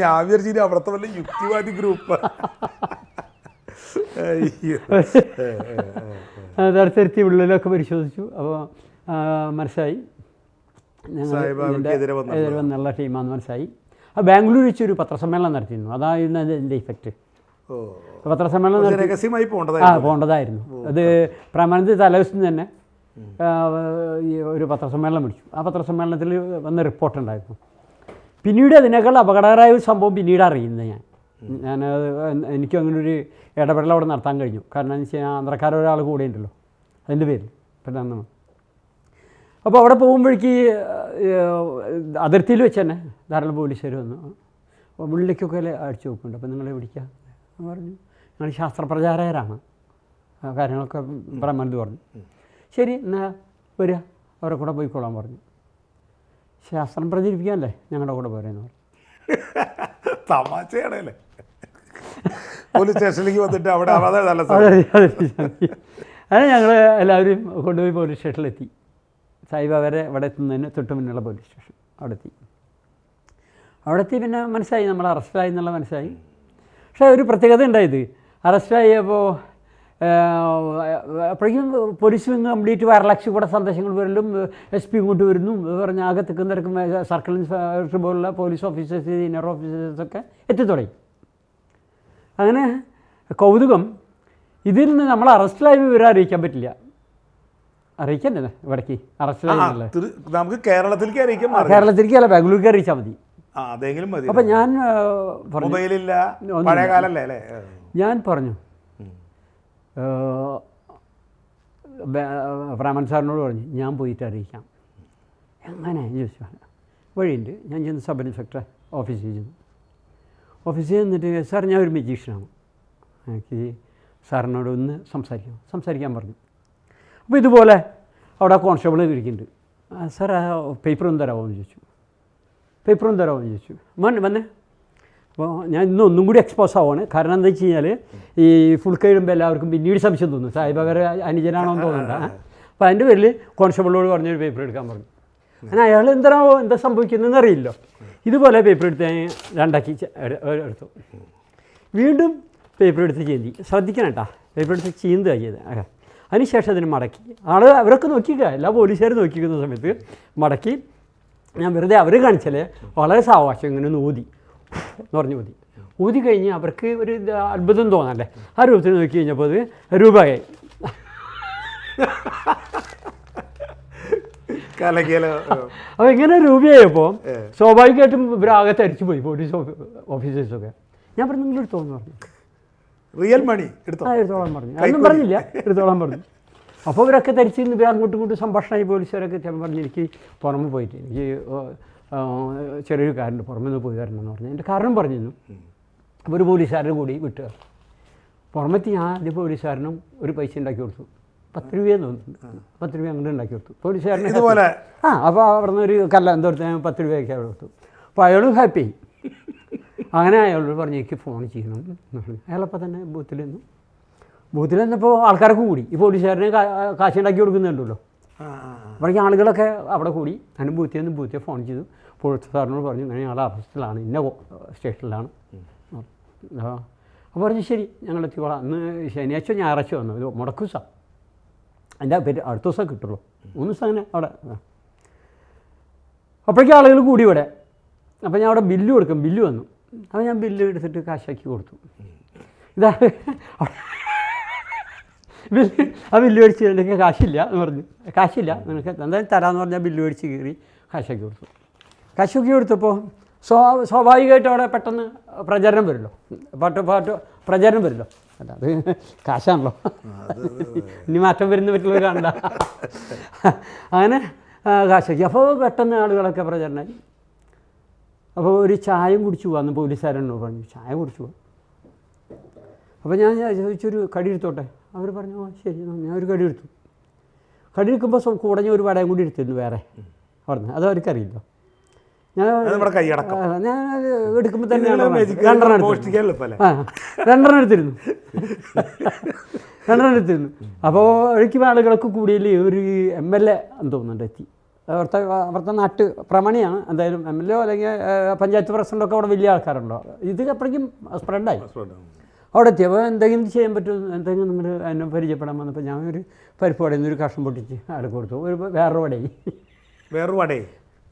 ഞാൻ വിചാരിച്ചു അവിടുത്തെ വല്ല യുക്തിവാദി ഗ്രൂപ്പ്. അയ്യോ. (laughs) അടുത്തെത്തി ഉള്ളിലൊക്കെ പരിശോധിച്ചു. അപ്പോൾ മനസ്സായി ഇതിന്റെ എതിരെ വന്ന. എതിരെ വന്നുള്ള ടീമാന്ന് മനസ്സിലായി. ആ ബാംഗ്ലൂർ വെച്ച് ഒരു പത്രസമ്മേളനം നടത്തിയിരുന്നു. അതായിരുന്നു അതിന്റെ ഇഫക്റ്റ് പത്രസമ്മേളനം രഹസ്യമായി ആ പോകേണ്ടതായിരുന്നു അത് പ്രാമാണിക തലേദിവസം തന്നെ ഈ ഒരു പത്രസമ്മേളനം വിളിച്ചു ആ പത്രസമ്മേളനത്തിൽ വന്ന റിപ്പോർട്ട് ഉണ്ടായിരുന്നു. പിന്നീട് അതിനേക്കാൾ അപകടകരമായ ഒരു സംഭവം പിന്നീട് അറിയുന്നത് ഞാൻ. ഞാൻ എനിക്കും അങ്ങനെ ഒരു ഇടപെടൽ അവിടെ നടത്താൻ കഴിഞ്ഞു. കാരണം എന്ന് വെച്ച് കഴിഞ്ഞാൽ ഒരാൾ കൂടെ ഉണ്ടല്ലോ. അതിന്റെ പേര് പെട്ടെന്ന്. അപ്പോൾ അവിടെ പോകുമ്പോഴേക്ക് അതിർത്തിയിൽ വെച്ച് തന്നെ ധാരാളം പോലീസുകാർ വന്നു. ഉള്ളിലേക്കൊക്കെ അടിച്ചു നോക്കുന്നുണ്ട്. അപ്പോൾ നിങ്ങളെ വിളിക്കുക എന്ന് പറഞ്ഞു. ഞങ്ങൾ ശാസ്ത്രപ്രചാരകരാണ്. കാര്യങ്ങളൊക്കെ ബ്രഹ്മന്ത് പറഞ്ഞു. ശരി എന്നാൽ വരിക. അവരെ കൂടെ പോയിക്കോളാൻ പറഞ്ഞു. ശാസ്ത്രം പ്രചരിപ്പിക്കാമല്ലേ ഞങ്ങളുടെ കൂടെ പോരെന്ന് പറഞ്ഞു. തമാശയാണല്ലേ. പോലീസ് സ്റ്റേഷനിലേക്ക് വന്നിട്ട് അവിടെ അതെ നല്ല അങ്ങനെ ഞങ്ങൾ എല്ലാവരും കൊണ്ടുപോയി പോലീസ് സ്റ്റേഷനിലെത്തി സായിബാബരെ ഇവിടെ എത്തുന്നതിന് തൊട്ട് മുന്നുള്ള പോലീസ് സ്റ്റേഷൻ അവിടെ എത്തി. അവിടെ എത്തി പിന്നെ മനസ്സിലായി നമ്മൾ അറസ്റ്റിലായി എന്നുള്ള മനസ്സിലായി. പക്ഷേ ഒരു പ്രത്യേകത ഉണ്ടായത് അറസ്റ്റിലായപ്പോൾ അപ്പോഴേക്കും പോലീസ് വിങ് കംപ്ലീറ്റ് വയർലക്ഷി കൂടെ സന്ദേശങ്ങൾ വരലും എസ് പി ഇങ്ങോട്ട് വരുന്നു. പറഞ്ഞ ആകെ തിക്കും തിരക്കും സർക്കിൾ ഇൻസ്പെക്ടർ പോലുള്ള പോലീസ് ഓഫീസേഴ്സ് സീനിയർ ഓഫീസേഴ്സൊക്കെ എത്തിത്തുടങ്ങി അങ്ങനെ കൗതുകം. ഇതിൽ നിന്ന് നമ്മൾ അറസ്റ്റിലായ വിവരം അറിയിക്കാൻ പറ്റില്ല. അറിയിക്കണ്ടേ ഇവിടേക്ക്. ആ, അറസ്റ്റിലായെന്നുള്ളത് നമുക്ക് കേരളത്തിലേക്ക് അറിയിക്കാം കേരളത്തിലേക്ക് അല്ല ബാംഗ്ലൂർക്ക് അറിയിച്ചാൽ മതി. അതെങ്കിലും മതി. അപ്പം ഞാൻ മൊബൈലില്ല. പഴയ കാലല്ലേ അല്ലേ? ഞാൻ പറഞ്ഞു. ബ്രാഹ്മൺ സാറിനോട് പറഞ്ഞു ഞാൻ പോയിട്ട് അറിയിക്കാം. എങ്ങനെ ചോദിച്ചു വഴിയുണ്ട്. ഞാൻ ചെന്ന് സബ് ഇൻസ്പെക്ടർ ഓഫീസിൽ ചെന്നു. ഓഫീസിൽ നിന്നിട്ട് സാർ ഞാൻ ഒരു മജീഷ്യനാണ് എനിക്ക് സാറിനോട് ഒന്ന് സംസാരിക്കാം സംസാരിക്കാൻ പറഞ്ഞു. അപ്പോൾ ഇതുപോലെ അവിടെ കോൺസ്റ്റബിൾ ഇരിക്കുന്നുണ്ട്. "ആ, സാർ ആ പേപ്പർ ഒന്ന് തരാമോ? എന്ന് ചോദിച്ചു. പേപ്പറും തരാമോയെന്ന് ചോദിച്ചു. മോൻ വന്നേ. അപ്പോൾ ഞാൻ ഇന്ന് ഒന്നും കൂടി എക്സ്പോസ് ആവുകയാണ് കാരണം എന്താ വെച്ച് കഴിഞ്ഞാൽ ഈ ഫുൾ കഴിയുമ്പോൾ എല്ലാവർക്കും പിന്നീട് സംശയം തോന്നും. അവരെ അനുജനാണോ എന്ന് തോന്നണ്ട. അപ്പോൾ അതിന്റെ പേരിൽ കോൺസ്റ്റബിളോട് പറഞ്ഞൊരു പേപ്പർ എടുക്കാൻ പറഞ്ഞു. അങ്ങനെ അയാൾ എന്താണോ എന്താ സംഭവിക്കുന്നതെന്ന് അറിയില്ല ഇതുപോലെ പേപ്പർ എടുത്ത് ഞാൻ രണ്ടാക്കി എടുത്തു. വീണ്ടും പേപ്പർ എടുത്ത് ചീന്തി ശ്രദ്ധിക്കണം കേട്ടോ. പേപ്പർ എടുത്ത് ചീന്തുക ചെയ്ത്. അതിനുശേഷം അതിന് മടക്കി. ആൾ അവരൊക്കെ നോക്കിക്കുക എല്ലാ പോലീസുകാരും നോക്കിക്കുന്ന സമയത്ത് മടക്കി. ഞാൻ വെറുതെ അവർ കാണിച്ചാലേ വളരെ സാവകാശം ഇങ്ങനെ ഒന്ന് ഊതി. എന്ന് പറഞ്ഞ് ഊതി. ഊതി കഴിഞ്ഞ് അവർക്ക് ഒരു അത്ഭുതം തോന്നല്ലേ ആ രൂപത്തിൽ നോക്കി കഴിഞ്ഞപ്പോൾ അത് രൂപയായി. അപ്പോൾ ഇങ്ങനെ രൂപയായപ്പോൾ സ്വാഭാവികമായിട്ടും ഇവരാകെ തരിച്ചു പോയി പോലീസ് ഓഫീസേഴ്സൊക്കെ. ഞാൻ പറഞ്ഞു നിങ്ങൾ എടുത്തോന്ന് പറഞ്ഞു. റിയൽ മണി എടുത്തോളാൻ പറഞ്ഞു. അതൊന്നും പറഞ്ഞില്ല. എടുത്തോളാൻ പറഞ്ഞു. അപ്പോൾ ഇവരൊക്കെ തരിച്ചു ഇവർ അങ്ങോട്ടും ഇങ്ങോട്ടും സംഭാഷണമായി പോലീസുകാരൊക്കെ ഞാൻ പറഞ്ഞു എനിക്ക് പുറമെ പോയിട്ട് എനിക്ക് ചെറിയൊരു കാരുണ്ട് പുറമെ നിന്ന് പോയി വരണം എന്ന് പറഞ്ഞു. എന്റെ കാരണം പറഞ്ഞിരുന്നു. അപ്പോൾ ഒരു പോലീസുകാരനും കൂടി വിട്ടുക പുറമെത്തി ഞാൻ ആദ്യം പോലീസുകാരനും ഒരു പൈസ ഉണ്ടാക്കി കൊടുത്തു. പത്ത് രൂപയെന്ന് തോന്നുന്നുണ്ട് പത്ത് രൂപ അങ്ങനെ ഉണ്ടാക്കി കൊടുത്തു. പോലീസുകാരനെ ഇതുപോലെ. ആ അപ്പോൾ അവിടെ നിന്ന് ഒരു കല്ല എന്തോ എടുത്ത് ഞാൻ പത്ത് രൂപയൊക്കെ അവിടെ കൊടുത്തു. അപ്പോൾ അയാളും ഹാപ്പി അങ്ങനെ അയാളോട് പറഞ്ഞു എനിക്ക് ഫോൺ ചെയ്യണം. എന്ന് പറഞ്ഞു. അയാളപ്പോൾ തന്നെ ബൂത്തിൽ നിന്നു. ബൂത്തിൽ നിന്നപ്പോൾ ആൾക്കാരൊക്കെ കൂടി. ഈ പോലീസുകാരനെ കാശ് കാശുണ്ടാക്കി കൊടുക്കുന്നുണ്ടല്ലോ. അപ്പോഴേക്ക് ആളുകളൊക്കെ അവിടെ കൂടി. അതിന് ബൂത്തിൽ നിന്ന് ബൂത്തിൽ ഫോൺ ചെയ്തു. പോലീസ് സാറിനോട് പറഞ്ഞു ഇങ്ങനെ ഞങ്ങളുടെ അറസ്റ്റിലാണ് ഇന്ന സ്റ്റേഷനിലാണ്. അപ്പോൾ പറഞ്ഞു ശരി ഞങ്ങൾ എത്തിക്കോളാം അന്ന് ശനിയാഴ്ച ഞായറാഴ്ച വന്നു. ഇത് മുടക്കൂസ. അതിന്റെ പേര് അടുത്ത ദിവസം കിട്ടുള്ളൂ. മൂന്ന് ദിവസം അങ്ങനെ അവിടെ. അപ്പോഴേക്കും ആളുകൾ കൂടി ഇവിടെ. അപ്പോൾ ഞാൻ അവിടെ ബില്ല് കൊടുക്കും. ബില്ല് വന്നു. അപ്പോൾ ഞാൻ ബില്ല് എടുത്തിട്ട് കാശാക്കി കൊടുത്തു. ഇതാ. ബില്ല് ആ ബില്ല് മേടിച്ച് എനിക്ക് കാശില്ല എന്ന് പറഞ്ഞു. കാശില്ല. നിങ്ങൾക്ക് എന്തായാലും തരാമെന്ന് പറഞ്ഞാൽ ബില്ല് മേടിച്ച് കയറി കാശാക്കി കൊടുത്തു. കാശാക്കി കൊടുത്തപ്പോൾ സ്വാ സ്വാഭാവികമായിട്ട് അവിടെ പെട്ടെന്ന് പ്രചരണം വരുമല്ലോ. പാട്ട് പാട്ട് പ്രചരണം വരുമല്ലോ. അല്ല അത് കാശാണല്ലോ. ഇനി മാറ്റം വരുന്ന പറ്റുള്ളവർ കാണണ്ട അങ്ങനെ കാശ്. അപ്പോൾ പെട്ടെന്ന് ആളുകളൊക്കെ പ്രചരണമായി അപ്പോൾ ഒരു ചായം കുടിച്ചു പോകാമെന്ന് പോലീസുകാരനോട് പറഞ്ഞു ചായ കുടിച്ചു പോകാം അപ്പോൾ ഞാൻ ചോദിച്ചൊരു കടി എടുത്തോട്ടെ? അവർ പറഞ്ഞു ഓ ശരി ഞാൻ ഒരു കടി എടുത്തു. കടി എടുക്കുമ്പോൾ കുടഞ്ഞ കൂടെ ഒരു വടയും കൂടി എടുത്തിരുന്നു വേറെ. അവിടുന്ന്. അത് അവർക്കറിയില്ല. ഞാൻ നമ്മുടെ കൈയടക്കം. ഞാൻ എടുക്കുമ്പോൾ തന്നെ രണ്ടെണ്ണം എടുത്തിരുന്നു. രണ്ടെണ്ണം എടുത്തിരുന്നു. അപ്പോൾ ഒരിക്കലും ആളുകളൊക്കെ കൂടിയിൽ ഒരു എം എൽ എ എന്ന് തോന്നുന്നുണ്ട് എത്തി. അവിടുത്തെ അവിടുത്തെ നാട്ട് പ്രമണിയാണ്. എന്തായാലും എം എൽ എ അല്ലെങ്കിൽ പഞ്ചായത്ത് പ്രസിഡന്റൊക്കെ അവിടെ വലിയ ആൾക്കാരുണ്ടോ? ഇത് അപ്പോഴേക്കും സ്പ്രെഡായി അവിടെ എത്തി. അപ്പോൾ എന്തെങ്കിലും ചെയ്യാൻ പറ്റും എന്തെങ്കിലും നിങ്ങൾ എന്നെ പരിചയപ്പെടാൻ വന്നപ്പോൾ ഞാൻ ഒരു പരിപ്പ് വടയിൽ നിന്ന് ഒരു കഷ്ണം പൊട്ടിച്ച് അവിടെ കൊടുത്തു. ഒരു വേറൊരു വടയായി. വേറൊരു വടേ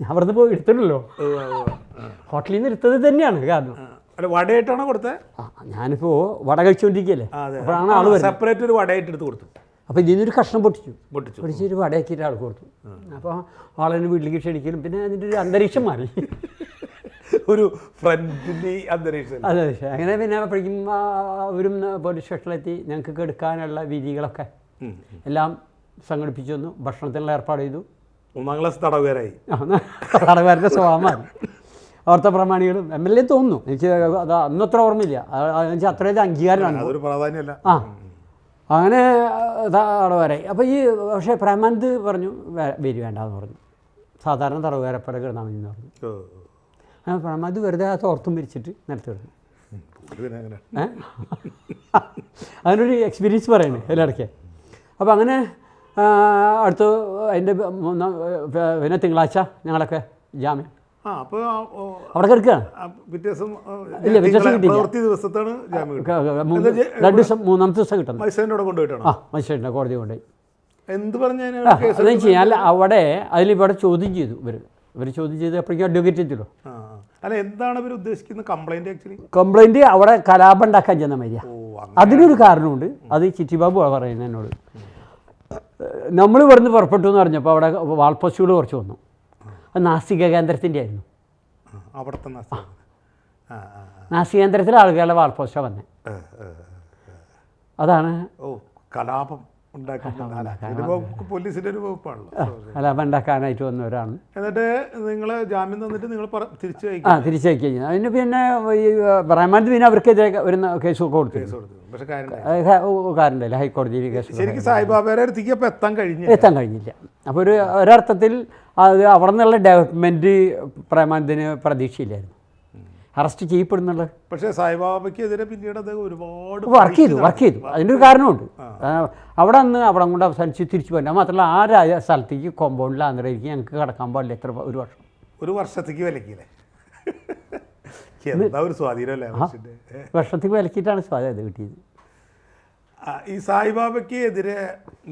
ഞാൻ അവിടുന്ന് പോയി എടുത്തിട്ടല്ലോ ഹോട്ടലിൽ നിന്ന് എടുത്തത് തന്നെയാണ് കാരണം. അല്ല വടയായിട്ടാണോ കൊടുത്തത് ഞാനിപ്പോൾ വട കഴിച്ചുകൊണ്ടിരിക്കുകയല്ലേ അപ്പോഴാണ് ആൾ സെപ്പറേറ്റ് ഒരു വടയായിട്ട് എടുത്ത് കൊടുത്തു. അപ്പോൾ ഇതിൽ നിന്നൊരു കഷ്ണം പൊട്ടിച്ചു. പൊട്ടിച്ചു. പൊടിച്ചൊരു വടയാക്കിയിട്ട് ആൾ കൊടുത്തു. അപ്പോൾ ആളെന്നെ വീട്ടിലേക്ക് ക്ഷണിക്കലും. പിന്നെ അതിന്റെ ഒരു അന്തരീക്ഷം മാറി. (laughs) ഒരു ഫ്രണ്ട്ലി അന്തരീക്ഷം. അതെ അങ്ങനെ പിന്നെ അപ്പോഴേക്കും അവരും പോലീസ് സ്റ്റേഷനിലെത്തി. ഞങ്ങൾക്ക് എടുക്കാനുള്ള വിധികളൊക്കെ എല്ലാം സംഘടിപ്പിച്ചു വന്നു ഭക്ഷണത്തിനുള്ള ഏർപ്പാട് ചെയ്തു. ഒന്നാം ക്ലാസ് തടവുകാരായി തടവുകാരുടെ സ്വഭാവം മാറി അവിടുത്തെ പ്രമാണികളും എം എൽ എ തോന്നുന്നു. എനിക്ക് അത് അന്നത്ര ഓർമ്മയില്ല. എനിക്ക് അത്രയും അംഗീകാരമാണ് പ്രാധാന്യമല്ല. ആ അങ്ങനെ തടവുകാരായി. അപ്പോൾ ഈ പക്ഷേ പ്രമാനന്ത് പറഞ്ഞു വേരി വേണ്ടെന്ന് പറഞ്ഞു. സാധാരണ തടവുകാരെപ്പടെ കിടന്നാൽ മതി എന്ന് പറഞ്ഞു. അങ്ങനെ ആ പ്രമാനന്ത് വെറുതെ ആ തോർത്തും പിരിച്ചിട്ട് നിലത്ത് കിടന്നു. അതിനൊരു എക്സ്പീരിയൻസ് പറയുന്നത് എല്ലായിടയ്ക്ക് അപ്പോൾ അങ്ങനെ അടുത്ത അതിന്റെ പിന്നെ തിങ്കളാഴ്ച ഞങ്ങളൊക്കെ ജാമ്യം. അവിടെ കിടക്കുകയാണ് ഇല്ല, കിട്ടിയില്ല. രണ്ട് ദിവസം മൂന്നാമത്തെ ദിവസം ആ കോടതി കൊണ്ടുപോയി. എന്ത് പറഞ്ഞു കഴിഞ്ഞാൽ അവിടെ അതിലിവിടെ ചോദ്യം ചെയ്തു ഇവർ. ഇവർ ചോദ്യം ചെയ്ത് അപ്പോഴേക്കും അഡ്വക്കേറ്റ് എത്തില്ലോ. അല്ല എന്താണ് ഇവർ കംപ്ലൈന്റ് ആക്ച്വലി കംപ്ലൈന്റ് അവിടെ കലാപം ഉണ്ടാക്കാൻ ചെന്ന മര്യ അതിനൊരു കാരണമുണ്ട്. അത് ചിറ്റിബാബു പറയുന്നത് എന്നോട്. നമ്മൾ ഇവിടുന്ന് പുറപ്പെട്ടു എന്ന് പറഞ്ഞപ്പോൾ അവിടെ വാൾപോസ്റ്റുകൾ കുറച്ച് വന്നു. അത് നാസ്തിക കേന്ദ്രത്തിന്റെ ആയിരുന്നു. അവിടുത്തെ നാസ്തിക കേന്ദ്രത്തിലെ ആളുകളുടെ വാൾപോസ്റ്റാണ് വന്നത്. അതാണ് ഓ കലാപം. പോലീസിന്റെ ഒരു വകുപ്പാണല്ലോ. അല്ല അപ്പം ഉണ്ടാക്കാനായിട്ട് വന്നവരാണ്. എന്നിട്ട് നിങ്ങൾ ജാമ്യം തന്നിട്ട് നിങ്ങൾ തിരിച്ചു ആ അയക്കും തിരിച്ചയക്കുക അതിന് പിന്നെ ഈ റഹ്മാൻ പിന്നെ അവർക്കെതിരെ ഒരു കേസ് കൊടുത്തു കാരണമില്ല ഹൈക്കോടതിയിൽ കേസ്. ശരിക്കും സായിബാബയുടെ അടുത്തേക്ക് എത്താൻ കഴിഞ്ഞു എത്താൻ കഴിഞ്ഞില്ല. അപ്പോൾ ഒരു ഒരർത്ഥത്തിൽ അത് അവിടെ നിന്നുള്ള ഡെവലപ്മെന്റ് പ്രേമാനന്ദിന് പ്രതീക്ഷയില്ലായിരുന്നു. അറസ്റ്റ് ചെയ്യപ്പെടുന്നുള്ളത്. പക്ഷേ സായിബാബയ്ക്കെതിരെ പിന്നീട് അദ്ദേഹം ഒരുപാട് വർക്ക് ചെയ്തു വർക്ക് ചെയ്തു. അതിന്റെ ഒരു കാരണമുണ്ട്. അവിടെ നിന്ന് അവിടെ കൊണ്ട് അവസാനിച്ച് തിരിച്ചു പോയില്ല മാത്രമല്ല ആ രാജ സ്ഥലത്തേക്ക് കോമ്പൗണ്ടിൽ ആന്ധ്രയിലേക്ക് ഞങ്ങൾക്ക് കടക്കാൻ പാടില്ല എത്ര ഒരു വർഷം. ഒരു വർഷത്തേക്ക് വിലക്കില്ലേ എന്താ ഒരു സ്വാധീനമല്ലേ? വർഷത്തേക്ക് വിലക്കിയിട്ടാണ് സ്വാധീനം കിട്ടിയത്. ഈ സായിബാബയ്ക്ക് എതിരെ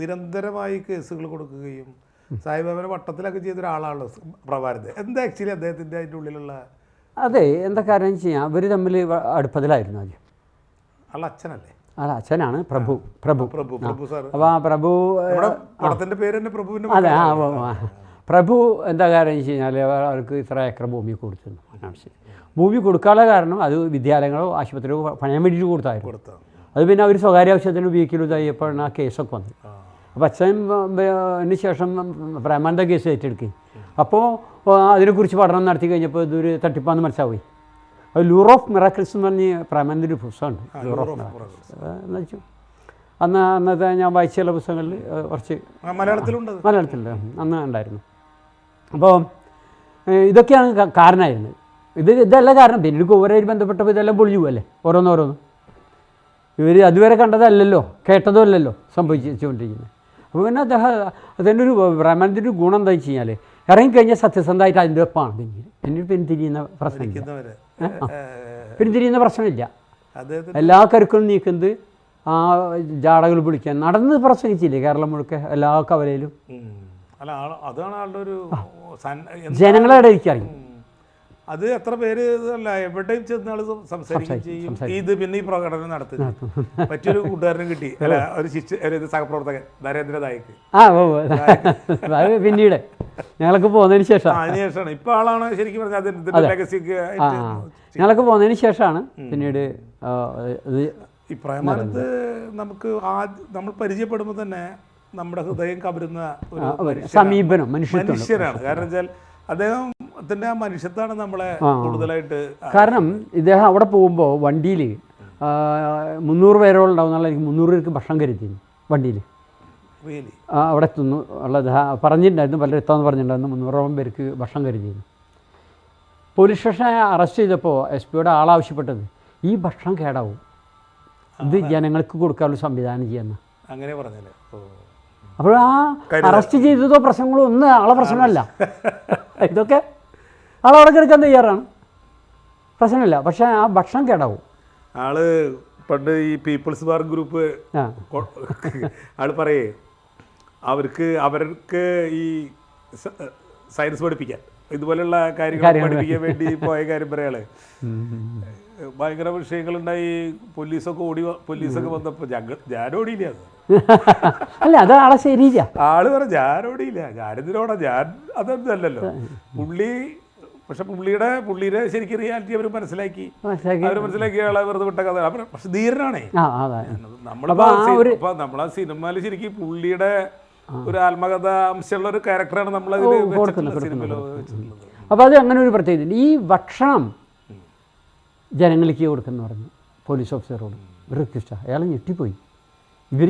നിരന്തരമായി കേസുകൾ കൊടുക്കുകയും സായിബാബയുടെ വട്ടത്തിലൊക്കെ ചെയ്ത ഒരാളാണല്ലോ പ്രഭാരത് എന്താ ആക്ച്വലി അദ്ദേഹത്തിന്റെ അതിന്റെ ഉള്ളിലുള്ള അതെ എന്താ കാരണം വെച്ച് കഴിഞ്ഞാൽ അവർ തമ്മിൽ അടുപ്പത്തിലായിരുന്നു ആദ്യം. അല്ല അച്ഛനല്ലേ? അല്ല അച്ഛനാണ് പ്രഭു പ്രഭു. പ്രഭു പ്രഭു സാർ അപ്പോൾ ആ പ്രഭു പേര് തന്നെ പ്രഭുവിന്റെ അതെ ആ. പ്രഭു എന്താ കാരണം വെച്ച് കഴിഞ്ഞാൽ അവർക്ക് ഇത്ര ഏക്കർ ഭൂമി കൊടുത്തിരുന്നു അനാവശ്യം ഭൂമി കൊടുക്കാനുള്ള കാരണം അത് വിദ്യാലയങ്ങളോ ആശുപത്രിയോ പണയാൻ വേണ്ടിയിട്ട് കൊടുത്തായിരുന്നു. അത് പിന്നെ അവർ സ്വകാര്യ ആവശ്യത്തിന് ഉപയോഗിക്കലും ഇതായപ്പോഴാണ് ആ കേസൊക്കെ വന്നത്. അപ്പോൾ അച്ഛൻ അതിന് ശേഷം പ്രേമാനന്ദ കേസ് ഏറ്റെടുക്കുകയും. അപ്പോൾ അതിനെക്കുറിച്ച് പഠനം നടത്തി കഴിഞ്ഞപ്പോൾ ഇതൊരു തട്ടിപ്പാന്ന് മനസ്സിലാവുകയും. അത് ലൂർ ഓഫ് മിറാക്കിൾസ് എന്ന് പറഞ്ഞ് പ്രേമാനന്ദന്റെ ഒരു പുസ്തകമുണ്ട്. Lure of miracles. എന്ന് വെച്ചു. അന്ന് അന്നത്തെ ഞാൻ വായിച്ച ചില പുസ്തകങ്ങളിൽ കുറച്ച് മലയാളത്തിലുണ്ട്. മലയാളത്തിലുണ്ട്. അന്ന് ഉണ്ടായിരുന്നു. അപ്പോൾ ഇതൊക്കെയാണ് കാരണമായിരുന്നത്. ഇത് ഇതല്ല കാരണം. പിന്നീട് കോവരായി ബന്ധപ്പെട്ടപ്പോൾ ഇതെല്ലാം പൊളിഞ്ഞു പോകല്ലേ ഓരോന്നോരോന്ന് ഇവർ അതുവരെ കണ്ടതല്ലല്ലോ. കേട്ടതും അല്ലല്ലോ. സംഭവിച്ചുകൊണ്ടിരിക്കുന്നത് അപ്പോൾ പിന്നെ അദ്ദേഹം അതിന്റെ ഒരു ബ്രഹ്മാനത്തിന്റെ ഒരു ഗുണം എന്താ വെച്ച് കഴിഞ്ഞാൽ ഇറങ്ങിക്കഴിഞ്ഞാൽ സത്യസന്ധമായിട്ട് അതിന്റെ ഒപ്പമാണ് പിന്നീട്. പിന്നീട് പിന്തിരിയുന്ന പ്രശ്നമില്ല. പിന്തിരിയുന്ന പ്രശ്നമില്ല. എല്ലാ കരുക്കളും നീക്കുന്നത് ആ ജാടകൾ പിടിക്കാൻ. നടന്ന് പ്രസംഗിച്ചില്ലേ കേരളം മുഴുക്ക എല്ലാ കവലയിലും. അതാണ് ആളുടെ ഒരു ജനങ്ങളെ ഇടയിക്കറിയും അത് എത്ര പേര് അല്ല എവിടെയും ചെന്ന് ആൾ സം- സംസാരിക്കുകയും ചെയ്യും. ഇത് പിന്നെ ഈ പ്രകടനം നടത്തുക മറ്റൊരു കൂട്ടുകാരനും കിട്ടി. അല്ല ഒരു ശിക്ഷ സഹപ്രവർത്തകൻ നരേന്ദ്ര നായിക്ക് ആ പിന്നീട്. ഞങ്ങളൊക്കെ പോകുന്നതിന് ശേഷം. ആ അതിനുശേഷമാണ് ഇപ്പൊ ആളാണ് ശരിക്കും പറഞ്ഞാൽ ഞങ്ങൾക്ക്. ഞങ്ങളൊക്കെ പോകുന്നതിന് ശേഷമാണ് പിന്നീട് ഈ പ്രേമാനന്ദ് നമുക്ക് നമ്മൾ പരിചയപ്പെടുമ്പോൾ തന്നെ നമ്മുടെ ഹൃദയം കവരുന്ന ഒരു. സമീപനം മനുഷ്യരാണ് മനുഷ്യനാണ്. കാരണം വെച്ചാൽ അദ്ദേഹത്തിന്റെ ആ മനുഷ്യത്താണ് നമ്മളെ കൂടുതലായിട്ട് കാരണം ഇദ്ദേഹം അവിടെ പോകുമ്പോൾ വണ്ടിയിൽ മുന്നൂറ് പേരോളം ഉണ്ടാവുന്ന എനിക്ക് മുന്നൂറ് പേർക്ക് ഭക്ഷണം കരുതി വണ്ടിയിൽ അവിടെ എത്തുന്നു. ഉള്ളത് പറഞ്ഞിട്ടുണ്ടായിരുന്നു. പലരും എത്താമെന്ന് പറഞ്ഞിട്ടുണ്ടായിരുന്നു. മുന്നൂറോളം പേർക്ക് ഭക്ഷണം കരുതിയിരുന്നു. പോലീസ് സ്റ്റേഷനെ അറസ്റ്റ് ചെയ്തപ്പോൾ എസ് പിയുടെ ആളാവശ്യപ്പെട്ടത് ഈ ഭക്ഷണം കേടാവും. ഇത് ജനങ്ങൾക്ക് കൊടുക്കാനുള്ള സംവിധാനം ചെയ്യുന്ന അങ്ങനെ പറഞ്ഞല്ലേ? അപ്പോൾ ആ അറസ്റ്റ് ചെയ്തതോ പ്രശ്നങ്ങളോ ഒന്നും ആളെ പ്രശ്നമല്ല. (laughs) ഇതൊക്കെ ആളവിടെ കിടക്കാൻ തയ്യാറാണ്. പ്രശ്നമില്ല. പക്ഷേ ആ ഭക്ഷണം കേടാവും. ആൾ പണ്ട് ഈ പീപ്പിൾസ് ബാർ ഗ്രൂപ്പ് ആൾ പറയേ അവർക്ക് അവർക്ക് ഈ സയൻസ് പഠിപ്പിക്കാൻ ഇതുപോലെയുള്ള കാര്യങ്ങൾ പഠിപ്പിക്കാൻ വേണ്ടി (laughs) പോയ കാര്യം പറയാളെ ഭയങ്കര വിഷയങ്ങളുണ്ടായി പോലീസൊക്കെ ഓടി പോലീസൊക്കെ വന്നപ്പോൾ ഞങ്ങൾ അത്. (laughs) അല്ല അത് ആളെ ശരിയില്ല. ആൾ പറ ഞാൻ ഓടിയില്ല ഞാനെന്തിനോടാ ഞാൻ അതൊന്നും അല്ലല്ലോ പുള്ളി പക്ഷെ പുള്ളിയുടെ പുള്ളിയുടെ ശരിക്കും റിയാലിറ്റി അവർ മനസ്സിലാക്കി. മനസ്സിലാക്കി. അവർ മനസ്സിലാക്കിയ ആളെ വെറുതെ വിട്ട കഥ. പക്ഷെ ധീരനാണേ. നമ്മളിപ്പോ നമ്മളാ സിനിമയിൽ ശരിക്കും പുള്ളിയുടെ ഒരു ആത്മകഥ അംശമുള്ള ഒരു ക്യാരക്ടറാണ് നമ്മൾ അപ്പോൾ അത് അങ്ങനെ ഒരു പ്രത്യേകത ഈ ഭക്ഷണം ജനങ്ങൾക്ക് കൊടുക്കുന്നു പറഞ്ഞു പോലീസ് ഓഫീസറോട്. ഒരു റിക്വസ്റ്റാണ് അയാൾ ഞെട്ടിപ്പോയി. ഇവർ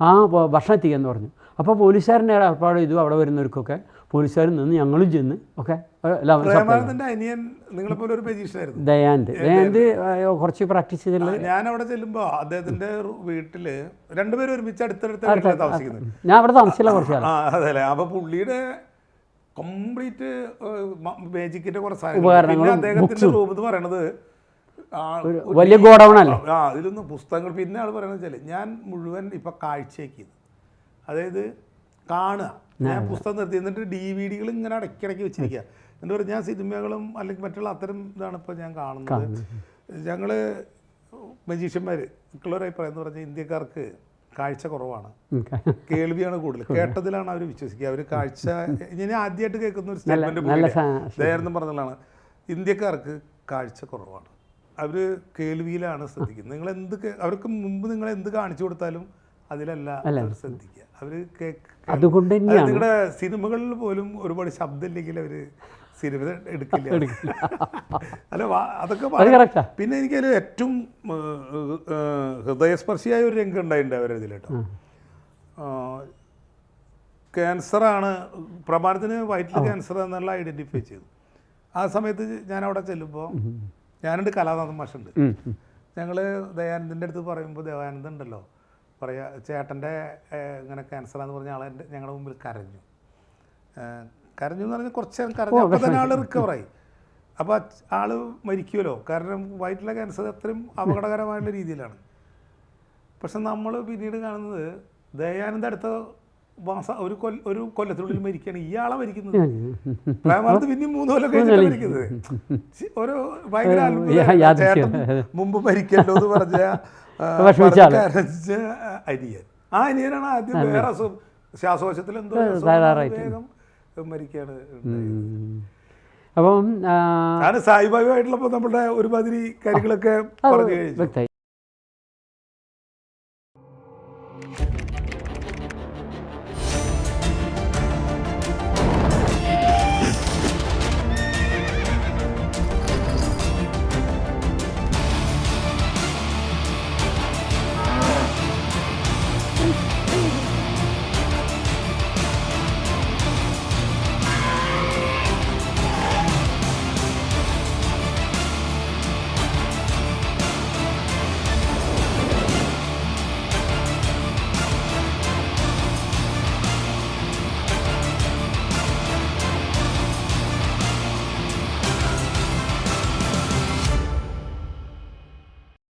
ആ ഭക്ഷണം ഭക്ഷണം എത്തിക്കാന്ന് പറഞ്ഞു. അപ്പോൾ പോലീസുകാരന്റെ ഏർപ്പാട് ഇതും അവിടെ വരുന്നവർക്കൊക്കെ പോലീസുകാർ നിന്ന് ഞങ്ങളും ചെന്ന് ഒക്കെ പ്രേമാനന്ദന്റെ അനിയൻ നിങ്ങളെപ്പോലെ ഒരു ദയാന്ത് ദയാന്ത് കുറച്ച് പ്രാക്ടീസ് ചെയ്തിട്ടുള്ളത് ഞാൻ അവിടെ ചെല്ലുമ്പോ അദ്ദേഹത്തിന്റെ വീട്ടിൽ രണ്ടുപേരും ഒരുമിച്ച് അടുത്തടുത്ത താമസിക്കുന്നത്. ഞാൻ അവിടെ താമസിച്ചില്ല കുറച്ച് അതെ അപ്പൊ പുള്ളിയുടെ കംപ്ലീറ്റ് മേജിക്കിന്റെ കുറച്ച് ഉപകരണങ്ങൾ അദ്ദേഹത്തിന്റെ റൂം എന്ന് പറയണത് വലിയ ഗോഡൗൺ അല്ലേ ആ അതിലൊന്നും പുസ്തകങ്ങൾ. പിന്നെ ആൾ പറയുന്നത് വെച്ചാൽ ഞാൻ മുഴുവൻ ഇപ്പൊ കാഴ്ചയാക്കിയത്. അതായത് കാണുക. ഞാൻ പുസ്തകം നിർത്തി. എന്നിട്ട് ഡി വി ഡികൾ ഇങ്ങനെ ഇടയ്ക്കിടയ്ക്ക് വെച്ചിരിക്കുക എന്നിട്ട് പറഞ്ഞാൽ ഞാൻ സിനിമകളും അല്ലെങ്കിൽ മറ്റുള്ള അത്തരം ഇതാണ് ഇപ്പോൾ ഞാൻ കാണുന്നത്. ഞങ്ങൾ മജീഷ്യന്മാർ മറ്റുള്ളവരെ അഭിപ്രായം എന്ന് പറഞ്ഞാൽ ഇന്ത്യക്കാർക്ക് കാഴ്ച കുറവാണ്. കേൾവിയാണ് കൂടുതൽ. (laughs) കേട്ടതിലാണ് അവർ വിശ്വസിക്കുക. അവർ കാഴ്ച ഞാൻ ആദ്യമായിട്ട് കേൾക്കുന്ന ഒരു സ്റ്റേറ്റ്മെന്റ് പറഞ്ഞതാണ് ഇന്ത്യക്കാർക്ക് കാഴ്ച കുറവാണ്. അവർ കേൾവിയിലാണ് ശ്രദ്ധിക്കുന്നത്. നിങ്ങൾ എന്ത് അവർക്ക് മുമ്പ് നിങ്ങൾ എന്ത് കാണിച്ചു കൊടുത്താലും അതിലല്ല അവർ ശ്രദ്ധിക്കുക. കേക്ക് അതുകൊണ്ട് തന്നെയാണ്. നിങ്ങളുടെ സിനിമകളിൽ പോലും ഒരുപാട് ശബ്ദമില്ലെങ്കിൽ അവർ സിനിമ എടുക്കില്ല. (laughs) അല്ല അതൊക്കെ പിന്നെ എനിക്ക് അതിൽ എനിക്കതിൽ ഏറ്റവും ഹൃദയസ്പർശിയായ ഒരു രംഗം ഉണ്ടായിട്ടുണ്ട് അവരതിൽ കേട്ടോ. ക്യാൻസറാണ് പ്രമാണത്തിന് വയറ്റിൽ ക്യാൻസർ എന്നുള്ള ഐഡന്റിഫൈ ചെയ്തു. ആ സമയത്ത് ഞാൻ അവിടെ ചെല്ലുമ്പോൾ ഞാനുണ്ട് കലാനാഥൻ മാഷുണ്ട്. ഞങ്ങൾ ദയാനന്ദന്റെ അടുത്ത് പറയുമ്പോൾ ദയാനന്ദ ഉണ്ടല്ലോ പറയാ ചേട്ടന്റെ ഇങ്ങനെ ക്യാൻസർ എന്ന് പറഞ്ഞ ആളെ ഞങ്ങളുടെ മുമ്പിൽ കരഞ്ഞു. കരഞ്ഞു എന്ന് പറഞ്ഞാൽ കുറച്ച് നേരം കരഞ്ഞു അപ്പോൾ തന്നെ ആൾ റിക്കവറായി അപ്പോൾ ആൾ മരിക്കുമല്ലോ. കാരണം വയറ്റിലെ ക്യാൻസർ അത്രയും അപകടകരമായുള്ള രീതിയിലാണ്. പക്ഷെ നമ്മൾ പിന്നീട് കാണുന്നത് ദയാനന്ദ അടുത്ത മാസം ഒരു കൊല്ല ഒരു കൊല്ലത്തിനുള്ളിൽ മരിക്കുകയാണ്. ഇയാളെ മരിക്കുന്നത്. പ്രേമാനന്ദ പിന്നെയും മൂന്ന് കൊല്ലം കഴിഞ്ഞിട്ട് മരിക്കുന്നത്. ഒരു ഭയങ്കര അത്ഭുതം. മുമ്പ് മരിക്കല്ലോ എന്ന് പറഞ്ഞ അനിയൻ (laughs) ആ അനിയനാണ് ആദ്യം വേറെ ശ്വാസകോശത്തിൽ എന്തോ. വേഗം. ഉം. അപ്പം ഞാൻ സായിബാബുമായിട്ടുള്ളപ്പോൾ നമ്മുടെ ഒരുമാതിരി കാര്യങ്ങളൊക്കെ പറഞ്ഞു കഴിഞ്ഞു.